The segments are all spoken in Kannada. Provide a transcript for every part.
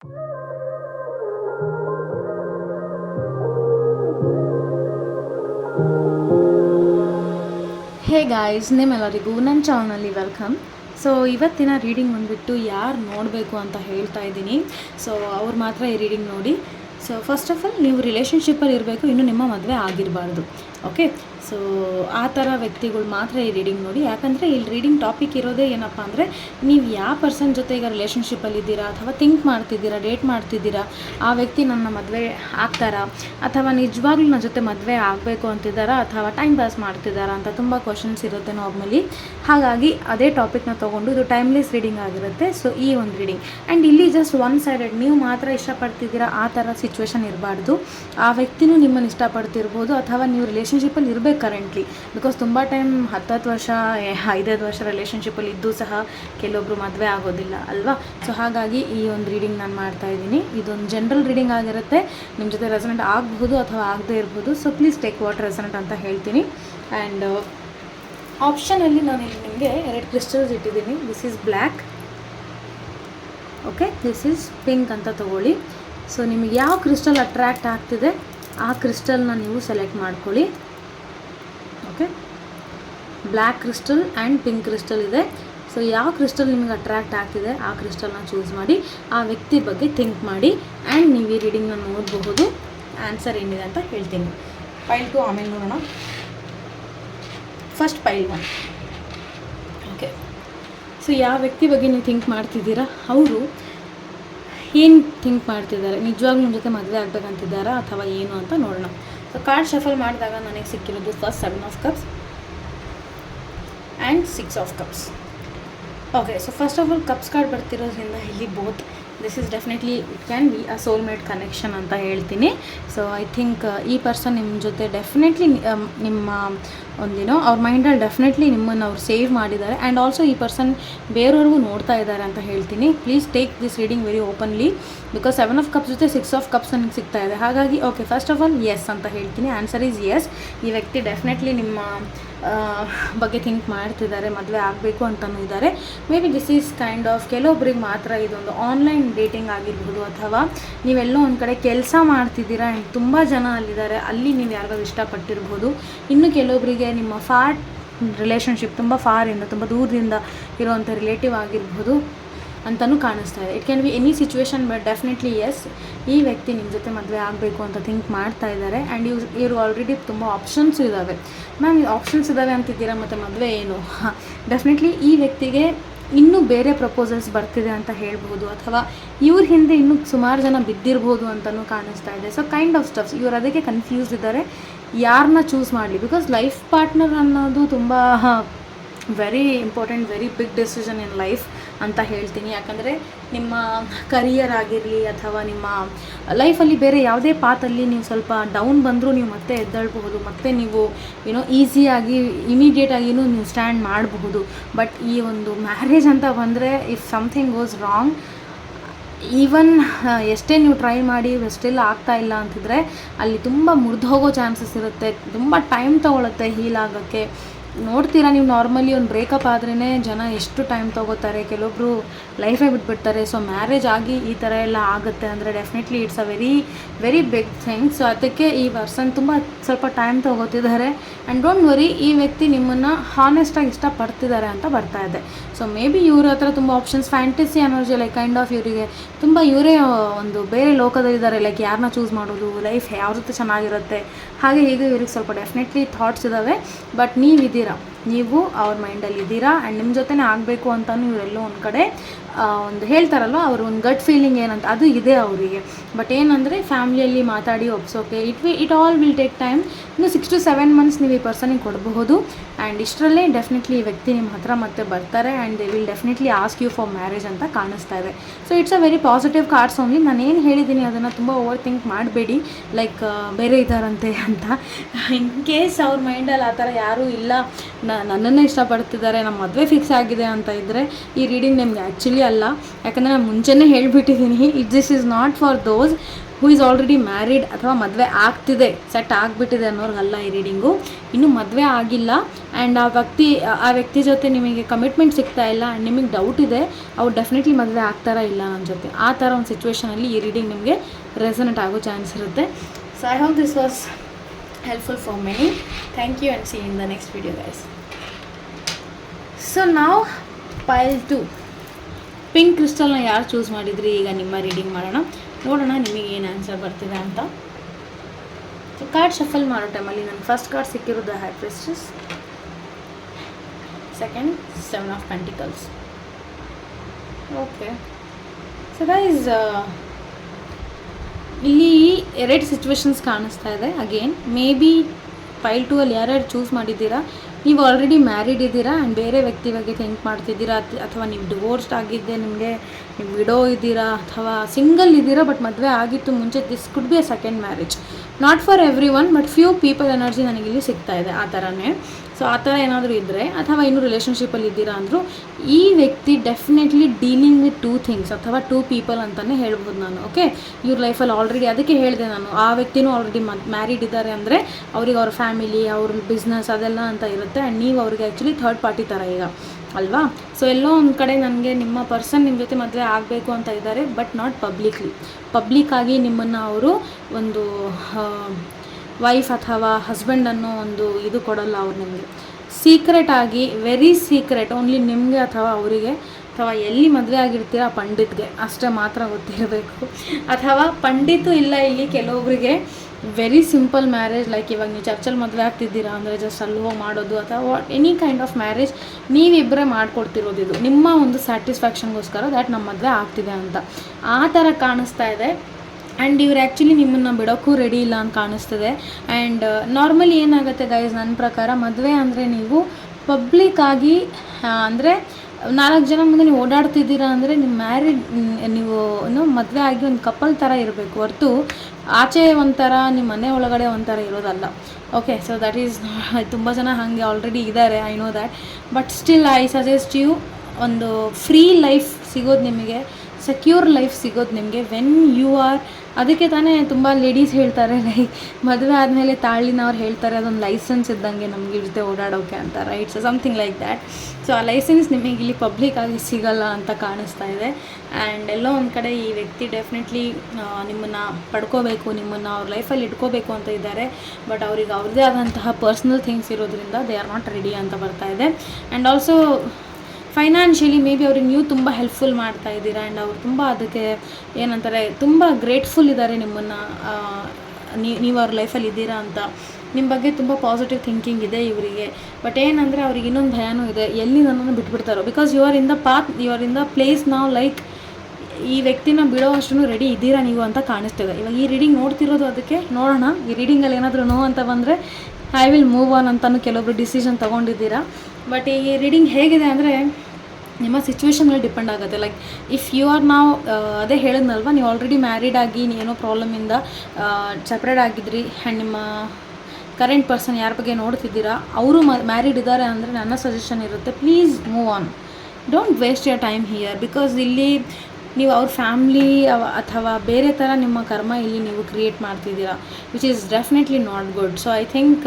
ಹೇ ಗಾಯ್ಸ್ ನಿಮ್ಮೆಲ್ಲರಿಗೂ ನನ್ನ ಚಾನಲ್ನಲ್ಲಿ ವೆಲ್ಕಮ್ ಸೊ ಇವತ್ತಿನ ರೀಡಿಂಗ್ ಬಂದುಬಿಟ್ಟು ಯಾರು ನೋಡಬೇಕು ಅಂತ ಹೇಳ್ತಾ ಇದ್ದೀನಿ. ಸೊ ಅವ್ರು ಮಾತ್ರ ಈ ರೀಡಿಂಗ್ ನೋಡಿ. ಸೊ ಫಸ್ಟ್ ಆಫ್ ಆಲ್ ನೀವು ರಿಲೇಷನ್ಶಿಪ್ಪಲ್ಲಿ ಇರಬೇಕು, ಇನ್ನು ನಿಮ್ಮ ಮದುವೆ ಆಗಿರಬಾರ್ದು. ಓಕೆ ಸೊ ಆ ಥರ ವ್ಯಕ್ತಿಗಳು ಮಾತ್ರ ಈ ರೀಡಿಂಗ್ ನೋಡಿ. ಯಾಕಂದರೆ ಇಲ್ಲಿ ರೀಡಿಂಗ್ ಟಾಪಿಕ್ ಇರೋದೇ ಏನಪ್ಪ ಅಂದರೆ, ನೀವು ಯಾವ ಪರ್ಸನ್ ಜೊತೆ ಈಗ ರಿಲೇಷನ್ಶಿಪ್ಪಲ್ಲಿ ಇದ್ದೀರಾ ಅಥವಾ ಥಿಂಕ್ ಮಾಡ್ತಿದ್ದೀರಾ ಡೇಟ್ ಮಾಡ್ತಿದ್ದೀರಾ, ಆ ವ್ಯಕ್ತಿ ನನ್ನ ಮದುವೆ ಆಗ್ತಾರಾ, ಅಥವಾ ನಿಜವಾಗ್ಲೂ ನನ್ನ ಜೊತೆ ಮದುವೆ ಆಗಬೇಕು ಅಂತಿದ್ದಾರಾ, ಅಥವಾ ಟೈಮ್ ಪಾಸ್ ಮಾಡ್ತಿದ್ದಾರಾ ಅಂತ ತುಂಬ ಕ್ವಶನ್ಸ್ ಇರುತ್ತೆ ನಾರ್ಮಲಿ ಹಾಗಾಗಿ ಅದೇ ಟಾಪಿಕ್ನ ತೊಗೊಂಡು ಇದು ಟೈಮ್ಲೆಸ್ ರೀಡಿಂಗ್ ಆಗಿರುತ್ತೆ. ಸೊ ಈ ಒಂದು ರೀಡಿಂಗ್ ಆ್ಯಂಡ್ ಇಲ್ಲಿ ಜಸ್ಟ್ ಒನ್ ಸೈಡೆಡ್ ನೀವು ಮಾತ್ರ ಇಷ್ಟಪಡ್ತಿದ್ದೀರಾ, ಆ ಥರ ಸಿಚುವೇಶನ್ ಇರಬಾರ್ದು. ಆ ವ್ಯಕ್ತಿನೂ ನಿಮ್ಮನ್ನು ಇಷ್ಟಪಡ್ತಿರ್ಬೋದು, ಅಥವಾ ನೀವು ರಿಲೇಷನ್ಶಿಪ್ಪಲ್ಲಿ ಇರಬೇಕು ಕರೆಂಟ್ಲಿ ಬಿಕಾಸ್ ತುಂಬ ಟೈಮ್ ಹತ್ತತ್ತು ವರ್ಷ ಐದೈದು ವರ್ಷ ರಿಲೇಷನ್ಶಿಪ್ಪಲ್ಲಿ ಇದ್ದು ಸಹ ಕೆಲವೊಬ್ಬರು ಮದುವೆ ಆಗೋದಿಲ್ಲ ಅಲ್ವಾ? ಸೊ ಹಾಗಾಗಿ ಈ ಒಂದು ರೀಡಿಂಗ್ ನಾನು ಮಾಡ್ತಾ ಇದ್ದೀನಿ. ಇದೊಂದು ಜನರಲ್ ರೀಡಿಂಗ್ ಆಗಿರುತ್ತೆ. ನಿಮ್ಮ ಜೊತೆ ರೆಸನೆಂಟ್ ಆಗಬಹುದು ಅಥವಾ ಆಗದೇ ಇರ್ಬೋದು. So please take what resonant ಅಂತ ಹೇಳ್ತೀನಿ. ಆ್ಯಂಡ್ ಆಪ್ಷನಲ್ಲಿ ನಾನು ಇಲ್ಲಿ ನಿಮಗೆ ಎರಡು ಕ್ರಿಸ್ಟಲ್ಸ್ ಇಟ್ಟಿದ್ದೀನಿ. This is black okay this is pink ಅಂತ ತಗೊಳ್ಳಿ. ಸೊ ನಿಮಗೆ ಯಾವ ಕ್ರಿಸ್ಟಲ್ ಅಟ್ರ್ಯಾಕ್ಟ್ ಆಗ್ತಿದೆ, ಆ ಕ್ರಿಸ್ಟಲ್ನ ನೀವು ಸೆಲೆಕ್ಟ್ ಮಾಡ್ಕೊಳ್ಳಿ. Black crystal and pink crystal ಇದೆ. ಸೊ ಯಾವ ಕ್ರಿಸ್ಟಲ್ ನಿಮಗೆ ಅಟ್ರ್ಯಾಕ್ಟ್ ಆಗ್ತಿದೆ, ಆ ಕ್ರಿಸ್ಟಲ್ನ ಚೂಸ್ ಮಾಡಿ, ಆ ವ್ಯಕ್ತಿ ಬಗ್ಗೆ ಥಿಂಕ್ ಮಾಡಿ ಆ್ಯಂಡ್ ನೀವು ಈ ರೀಡಿಂಗ್ನ ನೋಡಬಹುದು. ಆನ್ಸರ್ ಏನಿದೆ ಅಂತ ಹೇಳ್ತೀನಿ. ಪೈಲ್ ಟು ಆಮೇಲೆ ನೋಡೋಣ. First file one okay so ಯಾವ ವ್ಯಕ್ತಿ ಬಗ್ಗೆ ನೀವು ಥಿಂಕ್ ಮಾಡ್ತಿದ್ದೀರಾ? ಅವರು ಏನು ಥಿಂಕ್ ಮಾಡ್ತಿದ್ದಾರೆ? ನಿಜವಾಗ್ಲೂ ನಿಮ್ಮ ಜೊತೆ ಮದುವೆ ಆಗಬೇಕಂತಿದ್ದಾರಾ ಅಥವಾ ಏನು ಅಂತ ನೋಡೋಣ. ಸೊ ಕಾರ್ಡ್ ಶಫಲ್ ಮಾಡಿದಾಗ ನನಗೆ ಸಿಕ್ಕಿರೋದು first seven of cups and six of cups okay so first of all cups card ಬರ್ತಿರೋದ್ರಿಂದ ಇಲ್ಲಿ both this is definitely it can be a soulmate connection ಅಂತ ಹೇಳ್ತೀನಿ. ಸೊ ಐ ಥಿಂಕ್ ಈ ಪರ್ಸನ್ ನಿಮ್ಮ ಜೊತೆ ಡೆಫಿನೆಟ್ಲಿ ನಿಮ್ಮ ಒಂದೇನೋ ಅವ್ರ ಮೈಂಡಲ್ಲಿ ಡೆಫಿನೆಟ್ಲಿ ನಿಮ್ಮನ್ನು ಅವ್ರು ಸೇವ್ ಮಾಡಿದ್ದಾರೆ. ಆ್ಯಂಡ್ ಆಲ್ಸೋ ಈ ಪರ್ಸನ್ ಬೇರೆಯವ್ರಿಗೂ ನೋಡ್ತಾ ಇದ್ದಾರೆ ಅಂತ ಹೇಳ್ತೀನಿ. Please take this reading very openly because seven of cups ಜೊತೆ ಸಿಕ್ಸ್ ಆಫ್ ಕಪ್ಸ್ ನನಗೆ ಸಿಗ್ತಾ ಇದೆ. ಹಾಗಾಗಿ okay first of all yes ಅಂತ ಹೇಳ್ತೀನಿ. ಆನ್ಸರ್ ಈಸ್ ಎಸ್ ಈ ವ್ಯಕ್ತಿ ಡೆಫಿನೆಟ್ಲಿ ನಿಮ್ಮ ಬಗ್ಗೆ ಥಿಂಕ್ ಮಾಡ್ತಿದ್ದಾರೆ, ಮದುವೆ ಆಗಬೇಕು ಅಂತಲೂ ಇದ್ದಾರೆ maybe this is kind of ಕೆಲವೊಬ್ರಿಗೆ ಮಾತ್ರ ಇದೊಂದು ಆನ್ಲೈನ್ ಡೇಟಿಂಗ್ ಆಗಿರ್ಬೋದು ಅಥವಾ ನೀವೆಲ್ಲೋ ಒಂದು ಕಡೆ ಕೆಲಸ ಮಾಡ್ತಿದ್ದೀರಾ ಆ್ಯಂಡ್ ತುಂಬ ಜನ ಅಲ್ಲಿದ್ದಾರೆ, ಅಲ್ಲಿ ನೀವು ಯಾರಿಗಾದ್ರು ಇಷ್ಟಪಟ್ಟಿರ್ಬೋದು. ಇನ್ನು ಕೆಲವೊಬ್ಬರಿಗೆ ನಿಮ್ಮ ಫಾರ್ ರಿಲೇಷನ್ಶಿಪ್ ತುಂಬ ಫಾರಿಂದ ತುಂಬ ದೂರದಿಂದ ಇರುವಂಥ ರಿಲೇಟಿವ್ ಆಗಿರ್ಬೋದು ಅಂತಲೂ ಕಾಣಿಸ್ತಾ ಇದೆ. It can be any situation but definitely yes ಈ ವ್ಯಕ್ತಿ ನಿಮ್ಮ ಜೊತೆ ಮದುವೆ ಆಗಬೇಕು ಅಂತ ಥಿಂಕ್ ಮಾಡ್ತಾ ಇದ್ದಾರೆ. ಆ್ಯಂಡ್ ಇವ್ ಇವರು ಆಲ್ರೆಡಿ ತುಂಬ ಆಪ್ಷನ್ಸ್ ಇದ್ದಾವೆ ಮ್ಯಾಮ್ ಆಪ್ಷನ್ಸ್ ಇದ್ದಾವೆ ಅಂತಿದ್ದೀರಾ? ಮತ್ತು ಮದುವೆ ಏನು? ಡೆಫಿನೆಟ್ಲಿ ಈ ವ್ಯಕ್ತಿಗೆ ಇನ್ನೂ ಬೇರೆ ಪ್ರಪೋಸಲ್ಸ್ ಬರ್ತಿದೆ ಅಂತ ಹೇಳ್ಬೋದು. ಅಥವಾ ಇವ್ರ ಹಿಂದೆ ಇನ್ನೂ ಸುಮಾರು ಜನ ಬಿದ್ದಿರ್ಬೋದು ಅಂತಲೂ ಕಾಣಿಸ್ತಾ ಇದೆ. ಸೊ ಕೈಂಡ್ ಆಫ್ ಸ್ಟಫ್ಸ್ ಇವರು ಅದಕ್ಕೆ ಕನ್ಫ್ಯೂಸ್ ಇದ್ದಾರೆ. ಯಾರನ್ನ ಚೂಸ್ ಮಾಡಲಿ? ಬಿಕಾಸ್ ಲೈಫ್ ಪಾರ್ಟ್ನರ್ ಅನ್ನೋದು ತುಂಬ very important very big decision in life ಅಂತ ಹೇಳ್ತೀನಿ. ಯಾಕಂದರೆ ನಿಮ್ಮ ಕರಿಯರ್ ಆಗಿರಲಿ ಅಥವಾ ನಿಮ್ಮ ಲೈಫಲ್ಲಿ ಬೇರೆ ಯಾವುದೇ ಪಾತಲ್ಲಿ ನೀವು ಸ್ವಲ್ಪ ಡೌನ್ ಬಂದರೂ ನೀವು ಮತ್ತೆ ಎದ್ದೇಳಬಹುದು, ಮತ್ತೆ ನೀವು ಏನೋ ಈಸಿಯಾಗಿ ಇಮಿಡಿಯೇಟಾಗಿನೂ ನೀವು ಸ್ಟ್ಯಾಂಡ್ ಮಾಡಬಹುದು. ಬಟ್ ಈ ಒಂದು ಮ್ಯಾರೇಜ್ ಅಂತ ಬಂದರೆ if something goes wrong even ಎಷ್ಟೇ ನೀವು ಟ್ರೈ ಮಾಡಿ, ಎಷ್ಟೆಲ್ಲ ಆಗ್ತಾ ಇಲ್ಲ ಅಂತಿದ್ರೆ ಅಲ್ಲಿ ತುಂಬ ಮುರಿದು ಹೋಗೋ ಚಾನ್ಸಸ್ ಇರುತ್ತೆ. ತುಂಬ ಟೈಮ್ ತೊಗೊಳುತ್ತೆ ಹೀಲ್ ಆಗೋಕ್ಕೆ. ನೋಡ್ತೀರಾ ನೀವು ನಾರ್ಮಲಿ ಒಂದು ಬ್ರೇಕಪ್ ಆದ್ರೇ ಜನ ಎಷ್ಟು ಟೈಮ್ ತೊಗೋತಾರೆ? ಕೆಲವೊಬ್ಬರು ಲೈಫೇ ಬಿಟ್ಬಿಡ್ತಾರೆ. ಸೊ ಮ್ಯಾರೇಜ್ ಆಗಿ ಈ ಥರ ಎಲ್ಲ ಆಗುತ್ತೆ ಅಂದರೆ definitely it's a very very big thing so ಅದಕ್ಕೆ ಈ ಪರ್ಸನ್ ತುಂಬ ಸ್ವಲ್ಪ ಟೈಮ್ ತೊಗೋತಿದ್ದಾರೆ. ಆ್ಯಂಡ್ ಡೋಂಟ್ ವರಿ ಈ ವ್ಯಕ್ತಿ ನಿಮ್ಮನ್ನು ಹಾನೆಸ್ಟಾಗಿ ಇಷ್ಟಪಡ್ತಿದ್ದಾರೆ ಅಂತ ಬರ್ತಾ ಇದೆ. ಸೊ ಮೇ ಬಿ ಇವ್ರ ಹತ್ರ ತುಂಬ options fantasy energy like kind of ಇವರಿಗೆ ತುಂಬ ಇವರೇ ಒಂದು ಬೇರೆ ಲೋಕದಲ್ಲಿದ್ದಾರೆ. ಲೈಕ್ ಯಾರನ್ನ ಚೂಸ್ ಮಾಡೋದು ಲೈಫ್ ಯಾವ ರೀತಿ ಚೆನ್ನಾಗಿರುತ್ತೆ? ಹಾಗೆ ಹೀಗೆ ಇವ್ರಿಗೆ ಸ್ವಲ್ಪ ಡೆಫಿನೆಟ್ಲಿ ಥಾಟ್ಸ್ ಇದ್ದಾವೆ ಬಟ್ ನೀವಿದ್ದೀರಾ? ನೀವು ಅವ್ರ ಮೈಂಡಲ್ಲಿ ಇದ್ದೀರಾ? ಆ್ಯಂಡ್ ನಿಮ್ಮ ಜೊತೆನೇ ಆಗಬೇಕು ಅಂತಲೂ ಇವರೆಲ್ಲೋ ಒಂದು ಕಡೆ ಒಂದು ಹೇಳ್ತಾರಲ್ವ, ಅವ್ರ ಒಂದು ಗಟ್ ಫೀಲಿಂಗ್ ಏನಂತ, ಅದು ಇದೆ ಅವರಿಗೆ. ಬಟ್ ಏನಂದರೆ ಫ್ಯಾಮಿಲಿಯಲ್ಲಿ ಮಾತಾಡಿ ಒಪ್ಸೋಕೆ it we it all will take time ಇನ್ನು ಸಿಕ್ಸ್ ಟು ಸೆವೆನ್ ಮಂತ್ಸ್ ನೀವು ಈ ಪರ್ಸನಿಗೆ ಕೊಡಬಹುದು. ಆ್ಯಂಡ್ ಇಷ್ಟರಲ್ಲೇ ಡೆಫಿನೆಟ್ಲಿ ಈ ವ್ಯಕ್ತಿ ನಿಮ್ಮ ಹತ್ರ ಮತ್ತೆ ಬರ್ತಾರೆ and they will definitely ask you for marriage ಅಂತ ಕಾಣಿಸ್ತಾ ಇದೆ. So it's a very positive cards only ನಾನು ಏನು ಹೇಳಿದ್ದೀನಿ ಅದನ್ನು ತುಂಬ ಓವರ್ ಥಿಂಕ್ ಮಾಡಬೇಡಿ ಲೈಕ್ ಬೇರೆ ಇದ್ದಾರಂತೆ ಅಂತ. ಇನ್ ಕೇಸ್ ಅವ್ರ ಮೈಂಡಲ್ಲಿ ಆ ಥರ ಯಾರೂ ಇಲ್ಲ ನನ್ನನ್ನೇ ಇಷ್ಟಪಡ್ತಿದ್ದಾರೆ ನಮ್ಮ ಮದುವೆ ಫಿಕ್ಸ್ ಆಗಿದೆ ಅಂತ ಇದ್ದರೆ ಈ ರೀಡಿಂಗ್ ನಿಮ್ಗೆ ಆ್ಯಕ್ಚುಲಿ ಅಲ್ಲ. ಯಾಕಂದರೆ ನಾನು ಮುಂಚೆನೇ ಹೇಳಿಬಿಟ್ಟಿದ್ದೀನಿ it this is not for those who is already married ಅಥವಾ ಮದುವೆ ಆಗ್ತಿದೆ ಸೆಟ್ ಆಗಿಬಿಟ್ಟಿದೆ ಅನ್ನೋರ್ಗಲ್ಲ ಈ ರೀಡಿಂಗು ಇನ್ನೂ ಮದುವೆ ಆಗಿಲ್ಲ ಆ್ಯಂಡ್ ಆ ವ್ಯಕ್ತಿ ಆ ವ್ಯಕ್ತಿ ಜೊತೆ ನಿಮಗೆ ಕಮಿಟ್ಮೆಂಟ್ ಸಿಗ್ತಾ ಇಲ್ಲ ಆ್ಯಂಡ್ ನಿಮಗೆ ಡೌಟ್ ಇದೆ, ಅವ್ರು ಡೆಫಿನೆಟ್ಲಿ ಮದುವೆ ಆಗ್ತಾರ ಇಲ್ಲ ನನ್ನ ಜೊತೆ. ಆ ಥರ ಒಂದು ಸಿಚುವೇಷನಲ್ಲಿ ಈ ರೀಡಿಂಗ್ ನಿಮಗೆ ರೆಸನೆಟ್ ಆಗೋ ಚಾನ್ಸ್ ಇರುತ್ತೆ. So I hope this was helpful for many thank you and see in the next video guys so ನಾವು ಪೈಲ್ ಟು ಪಿಂಕ್ ಕ್ರಿಸ್ಟಲ್ನ ಯಾರು ಚೂಸ್ ಮಾಡಿದ್ರಿ? ಈಗ ನಿಮ್ಮ ರೀಡಿಂಗ್ ಮಾಡೋಣ. ನೋಡೋಣ ನಿಮಗೆ ಏನು ಆನ್ಸರ್ ಬರ್ತಿದೆ ಅಂತ. ಸೊ ಕಾರ್ಡ್ ಶಫಲ್ ಮಾಡೋ ಟೈಮಲ್ಲಿ ನನ್ನ ಫಸ್ಟ್ ಕಾರ್ಡ್ ಸಿಕ್ಕಿರೋದು high priestess second seven of pentacles okay so guys ಇಲ್ಲಿ ಎರಡು ಸಿಚುವೇಶನ್ಸ್ ಕಾಣಿಸ್ತಾ ಇದೆ. Again maybe pile two ಅಲ್ಲಿ ಯಾರ್ಯಾರು ಚೂಸ್ ಮಾಡಿದ್ದೀರಾ, ನೀವು ಆಲ್ರೆಡಿ ಮ್ಯಾರಿಡ್ ಇದ್ದೀರಾ ಆ್ಯಂಡ್ ಬೇರೆ ವ್ಯಕ್ತಿ ಬಗ್ಗೆ ಥಿಂಕ್ ಮಾಡ್ತಿದ್ದೀರಾ ಅಥವಾ ನೀವು ಡಿವೋರ್ಸ್ಡ್ ಆಗಿದ್ದೆ, ನಿಮಗೆ ನೀವು ವಿಡೋ ಇದ್ದೀರಾ, ಅಥವಾ ಸಿಂಗಲ್ ಇದ್ದೀರಾ ಬಟ್ ಮದುವೆ ಆಗಿತ್ತು ಮುಂಚೆ this could be a second marriage not for everyone but few people energy ನನಗಿಲ್ಲಿ ಸಿಗ್ತಾ ಇದೆ, ಆ ಥರನೇ ಸೊ ಆ ಥರ ಏನಾದರೂ ಇದ್ದರೆ ಅಥವಾ ಇನ್ನೂ ರಿಲೇಷನ್ಶಿಪ್ಪಲ್ಲಿ ಇದ್ದೀರಾ ಅಂದರೂ, ಈ ವ್ಯಕ್ತಿ definitely dealing with two things ಅಥವಾ ಟೂ ಪೀಪಲ್ ಅಂತಲೇ ಹೇಳ್ಬೋದು ನಾನು ಓಕೆ ಇವ್ರ ಲೈಫಲ್ಲಿ ಆಲ್ರೆಡಿ ಅದಕ್ಕೆ ಹೇಳಿದೆ ನಾನು, ಆ ವ್ಯಕ್ತಿನೂ ಆಲ್ರೆಡಿ ಮ್ಯಾರಿಡ್ ಇದ್ದಾರೆ ಅಂದರೆ, ಅವ್ರಿಗೆ ಅವ್ರ ಫ್ಯಾಮಿಲಿ ಅವ್ರ ಬಿಸ್ನೆಸ್ ಅದೆಲ್ಲ ಅಂತ ಇರುತ್ತೆ ಆ್ಯಂಡ್ ನೀವು ಅವ್ರಿಗೆ ಆ್ಯಕ್ಚುಲಿ ಥರ್ಡ್ ಪಾರ್ಟಿ ಥರ ಈಗ. ಅಲ್ವಾ? ಸೊ ಎಲ್ಲೋ ಒಂದು ಕಡೆ ನನಗೆ ನಿಮ್ಮ ಪರ್ಸನ್ ನಿಮ್ಮ ಜೊತೆ ಮದುವೆ ಆಗಬೇಕು ಅಂತ ಇದ್ದಾರೆ ಬಟ್ ನಾಟ್ ಪಬ್ಲಿಕ್ಲಿ ಪಬ್ಲಿಕ್ಕಾಗಿ ನಿಮ್ಮನ್ನು ಅವರು ಒಂದು ವೈಫ್ ಅಥವಾ ಹಸ್ಬೆಂಡ್ ಅನ್ನೋ ಒಂದು ಇದು ಕೊಡಲ್ಲ ಅವ್ರು ನಿಮಗೆ. ಸೀಕ್ರೆಟ್ ಆಗಿ ವೆರಿ ಸೀಕ್ರೆಟ್ ಓನ್ಲಿ ನಿಮಗೆ ಅಥವಾ ಅವರಿಗೆ ಅಥವಾ ಎಲ್ಲಿ ಮದುವೆ ಆಗಿರ್ತೀರಾ ಪಂಡಿತ್ಗೆ, ಅಷ್ಟೇ ಮಾತ್ರ ಗೊತ್ತಿರಬೇಕು. ಅಥವಾ ಪಂಡಿತು ಇಲ್ಲ ಇಲ್ಲಿ ಕೆಲವೊಬ್ಬರಿಗೆ ವೆರಿ ಸಿಂಪಲ್ ಮ್ಯಾರೇಜ್ ಲೈಕ್ ಇವಾಗ ನೀವು ಚರ್ಚಲ್ಲಿ ಮದುವೆ ಆಗ್ತಿದ್ದೀರಾ ಅಂದರೆ ಜಸ್ಟ್ ಅಲ್ಲಿ ಹೋಗಿ ಮಾಡೋದು ಅಥವಾ ಎನಿ ಕೈಂಡ್ ಆಫ್ ಮ್ಯಾರೇಜ್ ನೀವಿಬ್ಬರೇ ಮಾಡ್ಕೊಡ್ತಿರೋದು ಇದು. ನಿಮ್ಮ ಒಂದು ಸ್ಯಾಟಿಸ್ಫ್ಯಾಕ್ಷನ್ಗೋಸ್ಕರ ದ್ಯಾಟ್ ನಮ್ಮ ಮದುವೆ ಆಗ್ತಿದೆ ಅಂತ. ಆ ಥರ ಕಾಣಿಸ್ತಾ ಇದೆ. ಆ್ಯಂಡ್ ಇವ್ರು ಆ್ಯಕ್ಚುಲಿ ನಿಮ್ಮನ್ನು ಬಿಡೋಕ್ಕೂ ರೆಡಿ ಇಲ್ಲ ಅಂತ ಕಾಣಿಸ್ತದೆ. ಆ್ಯಂಡ್ ನಾರ್ಮಲಿ ಏನಾಗುತ್ತೆ ಗೈಸ್ ನನ್ನ ಪ್ರಕಾರ ಮದುವೆ ಅಂದರೆ ನೀವು ಪಬ್ಲಿಕ್ ಆಗಿ ಅಂದರೆ ನಾಲ್ಕು ಜನ ಮುಂದೆ ನೀವು ಓಡಾಡ್ತಿದ್ದೀರಾ ಅಂದರೆ ನಿಮ್ಮ ಮ್ಯಾರಿಡ್ ನೀವು ಏನು ಮದುವೆ ಆಗಿ ಒಂದು ಕಪಲ್ ಥರ ಇರಬೇಕು. ಹೊರತು ಆಚೆ ಒಂಥರ, ನಿಮ್ಮ ಮನೆ ಒಳಗಡೆ ಒಂಥರ ಇರೋದಲ್ಲ. ಓಕೆ ಸೊ ದಟ್ ಈಸ್ ತುಂಬ ಜನ ಹಾಗೆ ಆಲ್ರೆಡಿ ಇದ್ದಾರೆ I know that but still I suggest you ಒಂದು ಫ್ರೀ ಲೈಫ್ ಸಿಗೋದು ನಿಮಗೆ. ಸೆಕ್ಯೂರ್ ಲೈಫ್ ಸಿಗೋದು ನಿಮಗೆ. ವೆನ್ ಯು ಆರ್ ಅದಕ್ಕೆ ತಾನೇ ತುಂಬ ಲೇಡೀಸ್ ಹೇಳ್ತಾರೆ ಲೈಕ್ ಮದುವೆ ಆದಮೇಲೆ ತಾಳಿನವ್ರು ಹೇಳ್ತಾರೆ, ಅದೊಂದು ಲೈಸೆನ್ಸ್ ಇದ್ದಂಗೆ ನಮಗೆ ಜೊತೆ ಓಡಾಡೋಕೆ ಅಂತ rights something like that so ಆ ಲೈಸೆನ್ಸ್ ನಿಮಗೆ ಇಲ್ಲಿ ಪಬ್ಲಿಕ್ ಆಗಿ ಸಿಗಲ್ಲ ಅಂತ ಕಾಣಿಸ್ತಾ ಇದೆ. ಆ್ಯಂಡ್ ಎಲ್ಲೋ ಒಂದು ಕಡೆ ಈ ವ್ಯಕ್ತಿ ಡೆಫಿನೆಟ್ಲಿ ನಿಮ್ಮನ್ನು ಪಡ್ಕೋಬೇಕು, ನಿಮ್ಮನ್ನು ಅವ್ರ ಲೈಫಲ್ಲಿ ಇಟ್ಕೋಬೇಕು ಅಂತ ಇದ್ದಾರೆ. ಬಟ್ ಅವ್ರಿಗೆ ಅವ್ರದ್ದೇ ಆದಂತಹ ಪರ್ಸ್ನಲ್ ಥಿಂಗ್ಸ್ ಇರೋದ್ರಿಂದ ದೇ ಆರ್ ನಾಟ್ ರೆಡಿ ಅಂತ ಬರ್ತಾ ಇದೆ. And also financially maybe ಅವ್ರಿಗೆ ನೀವು ತುಂಬ ಹೆಲ್ಪ್ಫುಲ್ ಮಾಡ್ತಾ ಇದ್ದೀರಾ ಆ್ಯಂಡ್ ಅವ್ರು ತುಂಬ ಅದಕ್ಕೆ ಏನಂತಾರೆ, ತುಂಬ ಗ್ರೇಟ್ಫುಲ್ ಇದ್ದಾರೆ ನಿಮ್ಮನ್ನು ನೀವು ಅವ್ರ ಲೈಫಲ್ಲಿ ಇದ್ದೀರಾ ಅಂತ. ನಿಮ್ಮ ಬಗ್ಗೆ ತುಂಬ ಪಾಸಿಟಿವ್ ಥಿಂಕಿಂಗ್ ಇದೆ ಇವರಿಗೆ. ಬಟ್ ಏನಂದರೆ ಅವ್ರಿಗೆ ಇನ್ನೊಂದು ಭಯನೂ ಇದೆ. ಎಲ್ಲಿ ನನ್ನನ್ನು ಬಿಟ್ಬಿಡ್ತಾರೋ? Because you are in the path you are in the place ನಾವು ಲೈಕ್ ಈ ವ್ಯಕ್ತಿನ ಬಿಡೋ ಅಷ್ಟು ರೆಡಿ ಇದ್ದೀರಾ ನೀವು ಅಂತ ಕಾಣಿಸ್ತಿದೆ ಇವಾಗ ಈ ರೀಡಿಂಗ್ ನೋಡ್ತಿರೋದು ಅದಕ್ಕೆ ನೋಡೋಣ. ಈ ರೀಡಿಂಗಲ್ಲಿ ಏನಾದರೂ ನೋ ಅಂತ ಬಂದರೆ ಐ ವಿಲ್ ಮೂವ್ ಆನ್ ಅಂತಲೂ ಕೆಲವೊಬ್ರು ಡಿಸಿಷನ್ ತೊಗೊಂಡಿದ್ದೀರಾ. ಬಟ್ ಈ ರೀಡಿಂಗ್ ಹೇಗಿದೆ ಅಂದರೆ ನಿಮ್ಮ ಸಿಚುವೇಶನ್ ಮೇಲೆ ಡಿಪೆಂಡ್ ಆಗುತ್ತೆ. ಲೈಕ್ ಇಫ್ ಯು ಆರ್ ನಾವು ಅದೇ ಹೇಳಿದ್ನಲ್ವ, ನೀವು ಆಲ್ರೆಡಿ ಮ್ಯಾರಿಡ್ ಆಗಿ ಏನೋ ಪ್ರಾಬ್ಲಮಿಂದ ಸಪ್ರೇಟ್ ಆಗಿದ್ರಿ ಆ್ಯಂಡ್ ನಿಮ್ಮ ಕರೆಂಟ್ ಪರ್ಸನ್ ಯಾರ ಬಗ್ಗೆ ನೋಡ್ತಿದ್ದೀರಾ, ಅವರು ಮ್ಯಾರಿಡ್ ಇದ್ದಾರೆ ಅಂದರೆ ನನ್ನ ಸಜೆಷನ್ ಇರುತ್ತೆ please move on don't waste your time here because ಇಲ್ಲಿ ನೀವು ಅವ್ರ ಫ್ಯಾಮ್ಲಿ ಅಥವಾ ಬೇರೆ ಥರ ನಿಮ್ಮ ಕರ್ಮ ಇಲ್ಲಿ ನೀವು ಕ್ರಿಯೇಟ್ ಮಾಡ್ತಿದ್ದೀರಾ which is definitely not good so I think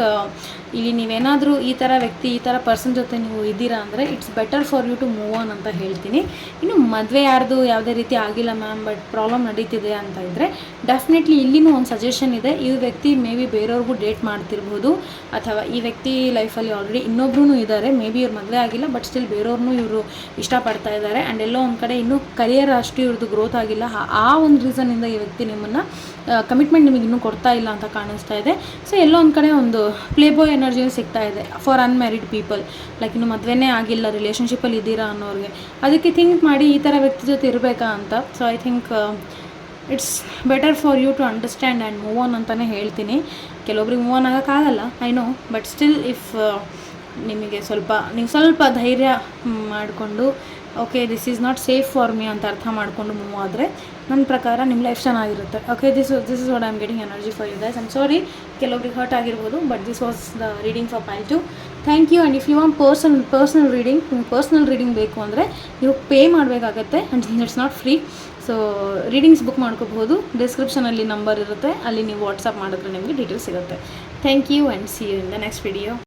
ಇಲ್ಲಿ ನೀವೇನಾದರೂ ಈ ಥರ ವ್ಯಕ್ತಿ, ಈ ಥರ ಪರ್ಸನ್ ಜೊತೆ ನೀವು ಇದ್ದೀರಾ ಅಂದರೆ it's better for you to move on ಅಂತ ಹೇಳ್ತೀನಿ. ಇನ್ನು ಮದುವೆ ಯಾರ್ದು ಯಾವುದೇ ರೀತಿ ಆಗಿಲ್ಲ ಮ್ಯಾಮ್ ಬಟ್ ಪ್ರಾಬ್ಲಮ್ ನಡೀತಿದೆ ಅಂತ ಇದ್ದರೆ ಡೆಫಿನೆಟ್ಲಿ ಇಲ್ಲಿನೂ ಒಂದು ಸಜೆಷನ್ ಇದೆ. ಈ ವ್ಯಕ್ತಿ ಮೇ ಬಿ ಬೇರೆಯವ್ರಿಗೂ ಡೇಟ್ ಮಾಡ್ತಿರ್ಬೋದು, ಅಥವಾ ಈ ವ್ಯಕ್ತಿ ಲೈಫಲ್ಲಿ ಆಲ್ರೆಡಿ ಇನ್ನೊಬ್ರು ಇದ್ದಾರೆ ಮೇ ಬಿ ಇವ್ರು ಮದುವೆ ಆಗಿಲ್ಲ ಬಟ್ ಸ್ಟಿಲ್ ಬೇರೆಯವ್ರನ್ನೂ ಇವರು ಇಷ್ಟಪಡ್ತಾ ಇದ್ದಾರೆ ಆ್ಯಂಡ್ ಎಲ್ಲೋ ಒಂದು ಕಡೆ ಇನ್ನೂ ಕರಿಯರ್ ಅಷ್ಟು ಇವ್ರದ್ದು ಗ್ರೋತ್ ಆಗಿಲ್ಲ. ಆ- ಒಂದು ರೀಸನಿಂದ ಈ ವ್ಯಕ್ತಿ ನಿಮ್ಮನ್ನು ಕಮಿಟ್ಮೆಂಟ್ ನಿಮಗೆ ಇನ್ನೂ ಕೊಡ್ತಾ ಇಲ್ಲ ಅಂತ ಕಾಣಿಸ್ತಾ ಇದೆ. ಸೊ ಎಲ್ಲೋ ಒಂದು ಕಡೆ ಒಂದು ಪ್ಲೇ ಬಾಯ್ ಎನರ್ಜಿಯೂ ಸಿಗ್ತಾ ಇದೆ ಫಾರ್ ಅನ್ಮ್ಯಾರಿಡ್ ಪೀಪಲ್ ಲೈಕ್ ಇನ್ನು ಮದುವೆನೇ ಆಗಿಲ್ಲ ರಿಲೇಷನ್ಶಿಪ್ಪಲ್ಲಿ ಇದ್ದೀರಾ ಅನ್ನೋರಿಗೆ. ಅದಕ್ಕೆ ಥಿಂಕ್ ಮಾಡಿ ಈ ಥರ ವ್ಯಕ್ತಿ ಜೊತೆ ಇರಬೇಕಾ ಅಂತ. So I think it's better for you to understand and move on ಅಂತಲೇ ಹೇಳ್ತೀನಿ. ಕೆಲವೊಬ್ರಿಗೆ move on ಆಗೋಕ್ಕಾಗಲ್ಲ I know but still if ನಿಮಗೆ ಸ್ವಲ್ಪ, ನೀವು ಸ್ವಲ್ಪ ಧೈರ್ಯ ಮಾಡಿಕೊಂಡು okay this is not safe for me ಅಂತ ಅರ್ಥ ಮಾಡಿಕೊಂಡು ಮೂವ್ ಆದರೆ ನನ್ನ ಪ್ರಕಾರ ನಿಮ್ಮ ಲೈಫ್ ಚೆನ್ನಾಗಿರುತ್ತೆ. Okay this this is what I am getting energy for you guys I'm sorry ಕೆಲವೊಬ್ರಿಗೆ hurt ಆಗಿರ್ಬೋದು but this was the reading for pile two thank you and if you am person personal reading ನಿಮ್ಗೆ ಪರ್ಸನಲ್ ರೀಡಿಂಗ್ ಬೇಕು ಅಂದರೆ ನೀವು ಪೇ ಮಾಡಬೇಕಾಗತ್ತೆ and it's not free so readings book ಮಾಡ್ಕೋಬಹುದು. ಡಿಸ್ಕ್ರಿಪ್ಷನಲ್ಲಿ ನಂಬರ್ ಇರುತ್ತೆ. ಅಲ್ಲಿ ನೀವು ವಾಟ್ಸಪ್ ಮಾಡಿದ್ರೆ ನಿಮಗೆ ಡೀಟೇಲ್ಸ್ ಸಿಗುತ್ತೆ. Thank you and see you in the next video